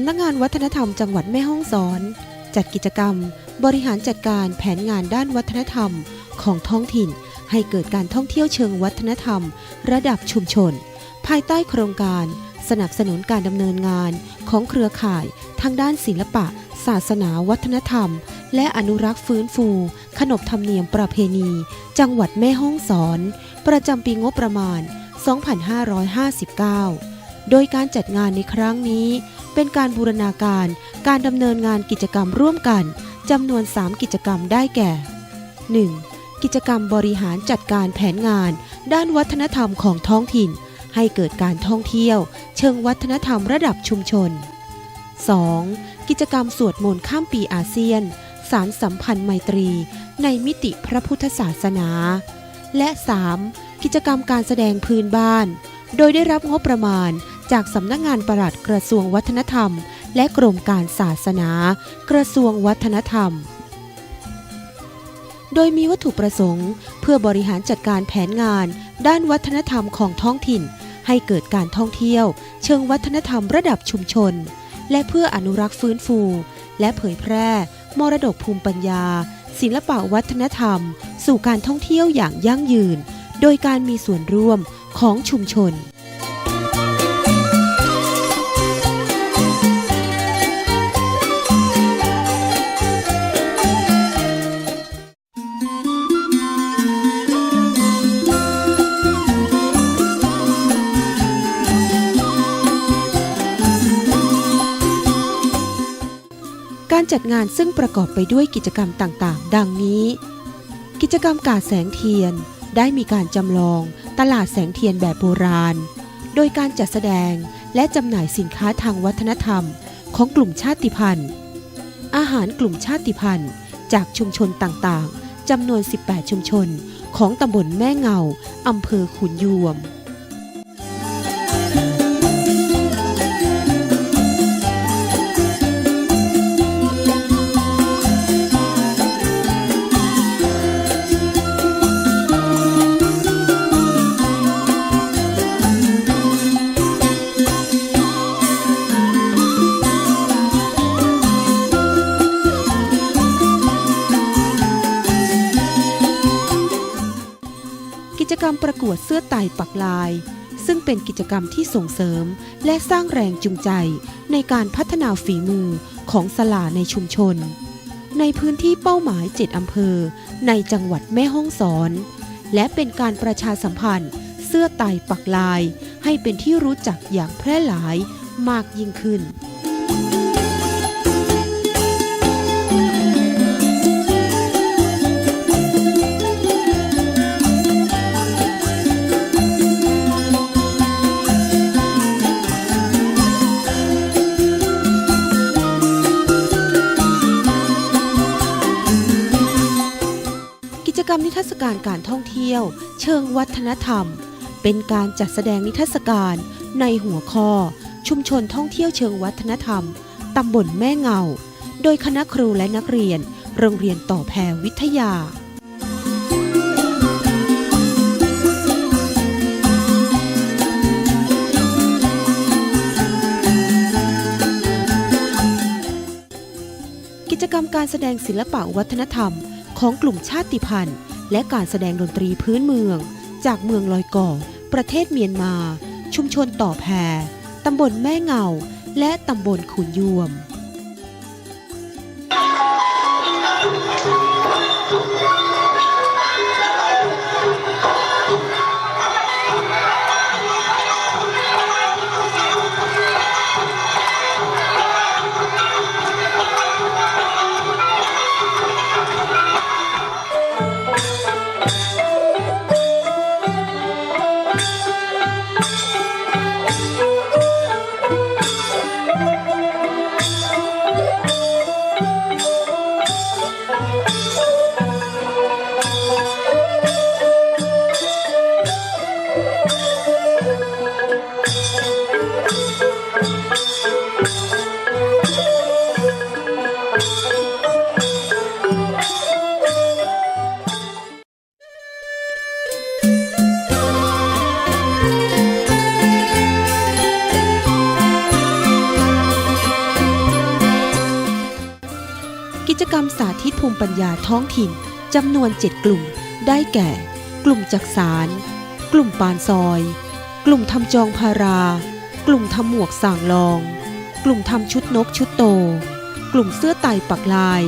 ำนักงานวัฒนธรรมจังหวัดแม่ฮ่องสอน จัดกิจกรรม บริหารจัดการแผนงานด้านวัฒนธรรมของท้องถิ่น ให้เกิดการท่องเที่ยวเชิงวัฒนธรรม ระดับชุมชน ภายใต้โครงการ สนับสนุนการดำเนินงานของเครือข่ายทางด้านศิลปะ ศาสนาวัฒนธรรม และอนุรักษ์ฟื้นฟู ขนบธรรมเนียมประเพณี จังหวัดแม่ฮ่องสอน ประจำปีงบประมาณ 2559 โดยการจัดงานในครั้งนี้ เป็นการบูรณาการ การดำเนินงานกิจกรรมร่วมกันจำนวน 3 กิจกรรมได้แก่ 1. กิจกรรมบริหารจัดการแผนงาน ด้านวัฒนธรรมของท้องถิ่น ให้เกิดการท่องเที่ยว เชิงวัฒนธรรมระดับชุมชน 2. กิจกรรมสวดมนต์ข้ามปีอาเซียน สารสัมพันธ์ไมตรี ในมิติพระพุทธศาสนา และ 3. กิจกรรมการแสดงพื้นบ้าน โดยได้รับงบประมาณ จากสำนักงานปลัดกระทรวงวัฒนธรรม และกรมการศาสนา กระทรวงวัฒนธรรม โดยมีวัตถุประสงค์ เพื่อบริหารจัดการแผนงาน ด้านวัฒนธรรมของท้องถิ่น ให้เกิดการท่องเที่ยว เชิงวัฒนธรรมระดับชุมชน และเพื่ออนุรักษ์ฟื้นฟู และเผยแพร่ มรดกภูมิปัญญา ศิลปะวัฒนธรรม สู่การท่องเที่ยวอย่างยั่งยืน โดยการมีส่วนร่วมของชุมชน การจัดงานซึ่งประกอบไปด้วยกิจกรรมต่างๆ ดังนี้ กิจกรรมกาแสงเทียน ได้มีการจำลอง ตลาดแสงเทียนแบบโบราณ โดยการจัดแสดงและจำหน่ายสินค้าทางวัฒนธรรม ของกลุ่มชาติพันธุ์ อาหารกลุ่มชาติพันธุ์ จากชุมชนต่างๆจำนวน 18 ชุมชน ของตำบลแม่เงาอำเภอขุนยวม วดเสื้อไต่ปักลาย ซึ่งเป็นกิจกรรมที่ส่งเสริม และสร้างแรงจูงใจในการพัฒนาฝีมือของสลาในชุมชน ในพื้นที่เป้าหมาย 7 อำเภอ ในจังหวัดแม่ฮ่องสอน และเป็นการประชาสัมพันธ์ เสื้อไต่ปักลาย ให้เป็นที่รู้จักอย่างแพร่หลายมากยิ่งขึ้น การการท่องเที่ยว เชิงวัฒนธรรม เป็นการจัดแสดงนิทรรศการในหัวข้อ ชุมชนท่องเที่ยวเชิงวัฒนธรรม ตำบลแม่เงา โดยคณะครูและนักเรียน โรงเรียนต่อแพรวิทยากิจกรรมการแสดงศิลปะวัฒนธรรมของกลุ่มชาติพันธุ์ และการแสดงดนตรีพื้นเมือง จากเมืองลอยก่อ ประเทศเมียนมา ชุมชนต่อแพรตำบลแม่เงา และตำบลขุนยวม กรรมสาธิตภูมิปัญญาท้องถิ่นจำนวน 7 กลุ่ม ได้แก่ กลุ่มจักสาร กลุ่มปานซอย กลุ่มทำจองพารา กลุ่มทำหมวกส่างลอง กลุ่มทำชุดนกชุดโต กลุ่มเสื้อไต่ปักลาย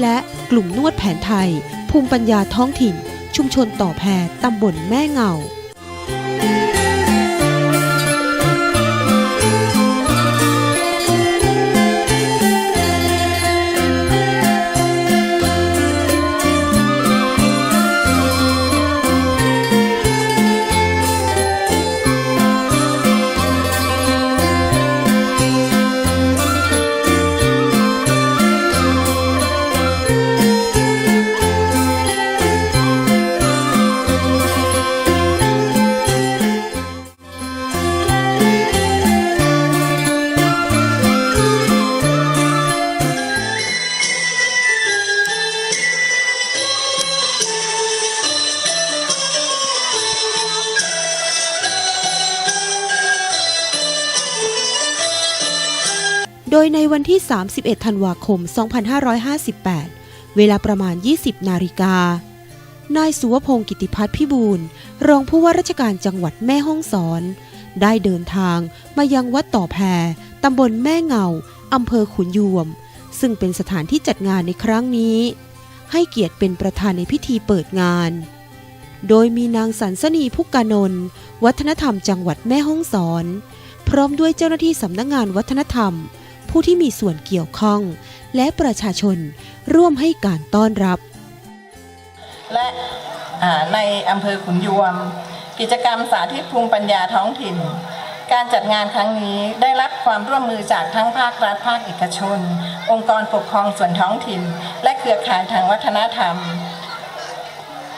และกลุ่มนวดแผนไทย ภูมิปัญญาท้องถิ่น ชุมชนต่อแพรตำบลแม่เงา วันที่ 31 ธันวาคม 2558 เวลาประมาณ 20 นาฬิกา นายสุวพงศ์กิติพัฒน์พิบูลรองผู้ว่าราชการจังหวัดแม่ฮ่องสอน ได้เดินทางมายังวัดต่อแพรตำบลแม่เงา อำเภอขุนยวม ซึ่งเป็นสถานที่จัดงานในครั้งนี้ ให้เกียรติเป็นประธานในพิธีเปิดงาน โดยมีนางสันสนีพุกกานนท์วัฒนธรรมจังหวัดแม่ฮ่องสอน พร้อมด้วยเจ้าหน้าที่สำนักงานวัฒนธรรม ผู้ที่มีส่วนเกี่ยวข้อง และประชาชนร่วมให้การต้อนรับ และอ่าในอำเภอขุนยวม กิจกรรมสาธิตภูมิปัญญาท้องถิ่น การจัดงานครั้งนี้ได้รับความร่วมมือจากทั้งภาครัฐภาคเอกชน องค์กรปกครองส่วนท้องถิ่น และเครือข่ายทางวัฒนธรรม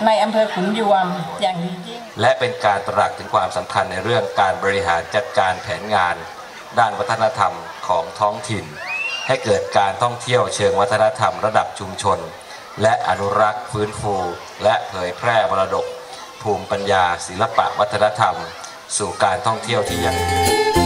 ในอำเภอขุนยวมอย่างดียิ่งและเป็นการตระหนักถึงความสำคัญในเรื่องการบริหารจัดการแผนงาน ด้านวัฒนธรรมของท้องถิ่น ให้เกิดการท่องเที่ยวเชิงวัฒนธรรมระดับชุมชน และอนุรักษ์ฟื้นฟู และเผยแพร่มรดก ภูมิปัญญา ศิลปะวัฒนธรรม สู่การท่องเที่ยวที่ยั่งยืน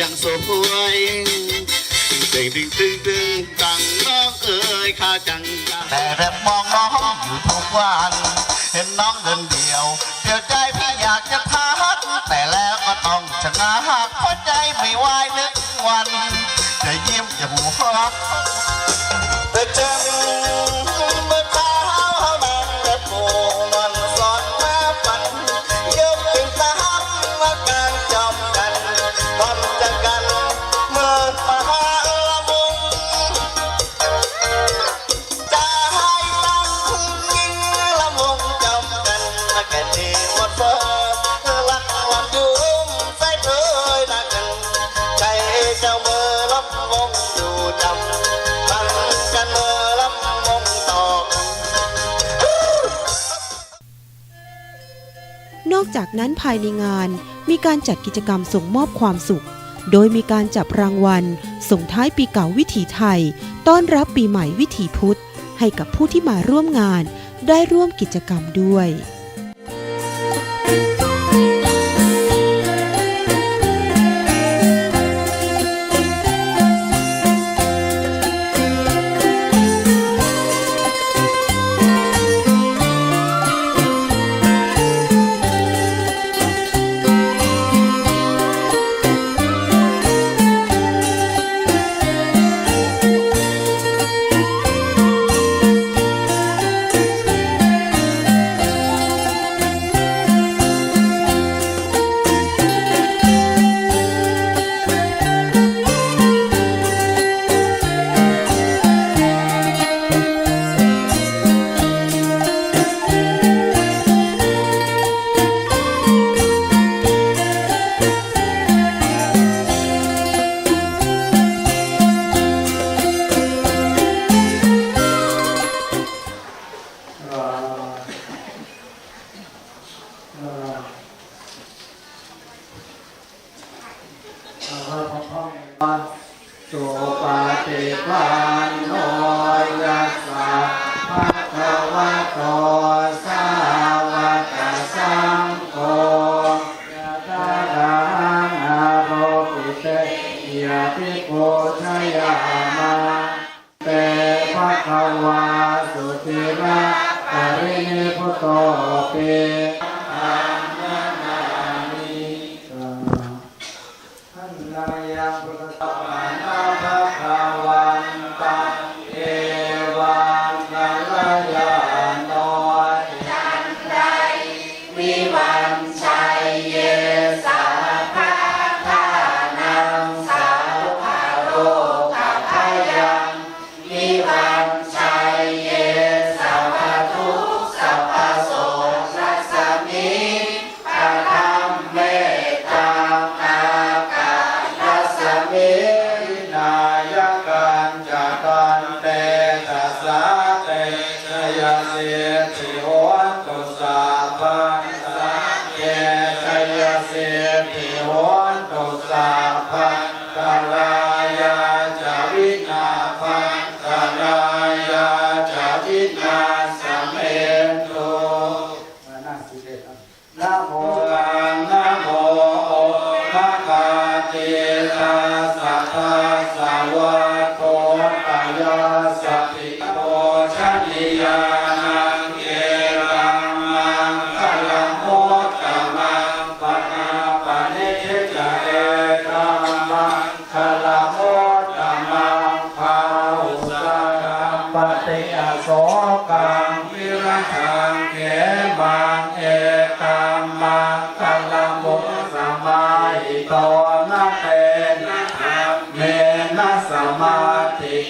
ยังสวยดึงดึงดึงตึงตังน้องเอ๋ยข้าจังแต่แบบมองน้องอยู่ทุกวัน เห็นน้องเดินเดียวเดียวใจพี่อยากจะทักแต่แล้วก็ต้องชะงักเพราะใจไม่ไหวนึกวันจะยิ้มจะหัวเราะแต่จัง จากนั้นภายในงานมีการจัดกิจกรรมส่งมอบความสุข โดยมีการจับรางวัล ส่งท้ายปีเก่าวิถีไทย ต้อนรับปีใหม่วิถีพุทธ ให้กับผู้ที่มาร่วมงานได้ร่วมกิจกรรมด้วย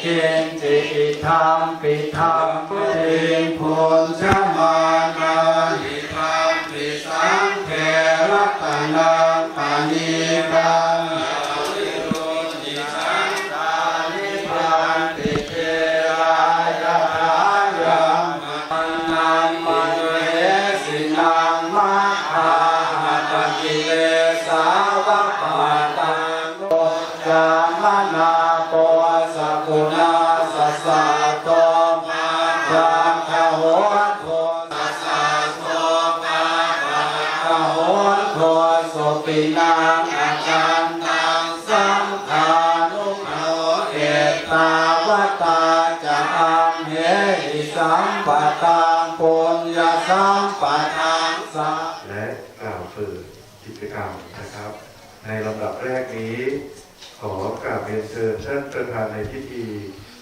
กินจิธรรมปิธรรมพุทิโพชมานาหิธรรมปิสังเทรัตนาปณิกา ปินังอาจารตังสังฆานุโนเอตาวตาจามเหหิสังปะตังปุญญาสังปะทังสัและกล่าวฝืนกิจกรรมนะครับ ในลำดับแรกนี้ ขอกราบเรียนเชิญท่านประธานในพิธี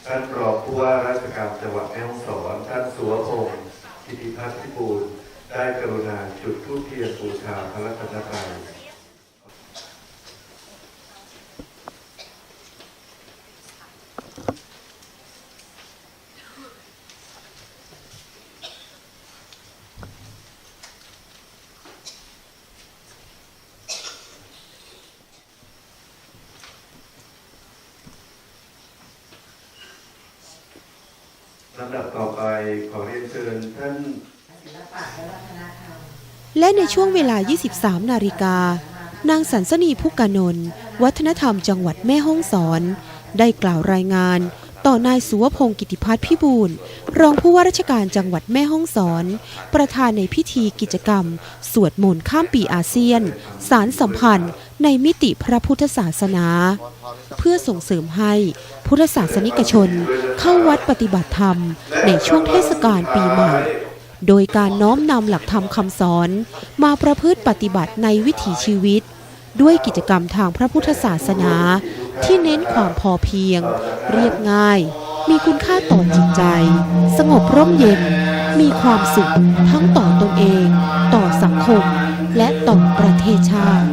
ท่านรองผู้ว่าราชการจังหวัดแม่ฮ่องสอนท่านสุวพงศ์กิติพัฒน์พิบูลได้กรุณาจุดทูปเทียนบูชาพระรัตนตรัยำดับต่อไปขอเรียนเชิญท่านและในช่วงเวลา 23 นาฬิกา นางสันสนีพุกกานนท์วัฒนธรรมจังหวัดแม่ฮ่องสอน ได้กล่าวรายงาน ต่อนายสุวพงศ์กิติพัฒน์พิบูลรองผู้ว่าราชการจังหวัดแม่ฮ่องสอน ประธานในพิธีกิจกรรม สวดมนต์ข้ามปีอาเซียน สารสัมพันธ์ในมิติพระพุทธศาสนา เพื่อส่งเสริมให้พุทธศาสนิกชนเข้าวัดปฏิบัติธรรมในช่วงเทศกาลปีใหม่ โดยการน้อมนำหลักธรรมคำสอนมาประพฤติปฏิบัติในวิถีชีวิต ด้วยกิจกรรมทางพระพุทธศาสนา ที่เน้นความพอเพียง เรียบง่าย มีคุณค่าต่อจิตใจ สงบร่มเย็น มีความสุขทั้งต่อตนเอง ต่อสังคม และต่อประเทศชาติ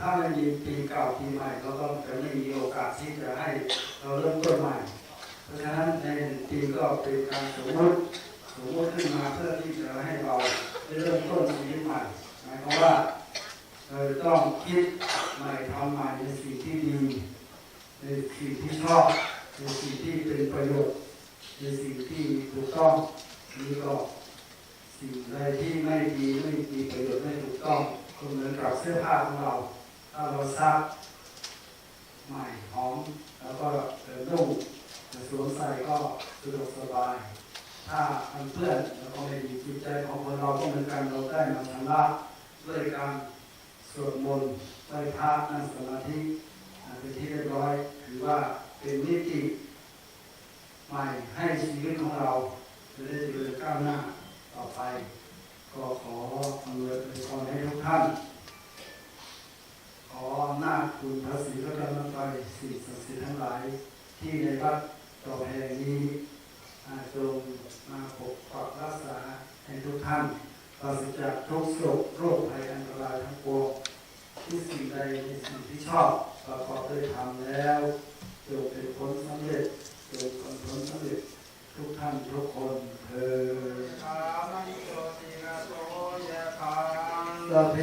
ถ้าไม่มีปีเก่าปีใหม่เราก็จะไม่มีโอกาสที่จะให้เราเริ่มต้นใหม่ เพราะฉะนั้นในปีก็เป็นการสมมติสมมติขึ้นมาเพื่อที่จะให้เราได้เริ่มต้นชีวิตใหม่หมายความว่าเราต้องคิดใหม่ทำใหม่ในสิ่งที่ดีในสิ่งที่ชอบในสิ่งที่เป็นประโยชน์ในสิ่งที่ถูกต้องนี่ก็สิ่งใดที่ไม่ดีไม่มีประโยชน์ไม่ถูกต้องก็เหมือนกับเสื้อผ้าของเรา ถ้าเราซักใหม่หอมแล้วก็เดินนุ่งสวมใส่ก็สะดวกสบาย ถ้ามันเปื้อนแล้วก็ไม่ดีจิตใจของคนเราก็เหมือนกันเราได้มาชำระด้วยการสวดมนต์ไหว้พระนั่งสมาธิเป็นที่เรียบร้อยถือว่าเป็นนิติใหม่ให้ชีวิตของเราจะได้เจริญก้าวหน้าต่อไป ก็ขออำนวยพรให้ทุกท่าน ออำนาคุณพระศรีรัตนตรัยสิ่งศักดิ์สิทธิ์ทั้งหลาย ที่ในวัดต่อแห่งนี้อาจงมาปกปักรักษาให้ทุกท่านปราศจากทุกโศกโรคภัยอันตรายทั้งปวงที่สิ่งใดในสิ่งที่ชอบประกอบด้วยธรรมแล้วจงเป็นผลสำเร็จจงเป็นผลสำเร็จทุกท่านทุกคนเธอสามิโยติระโสยะคังสพเพ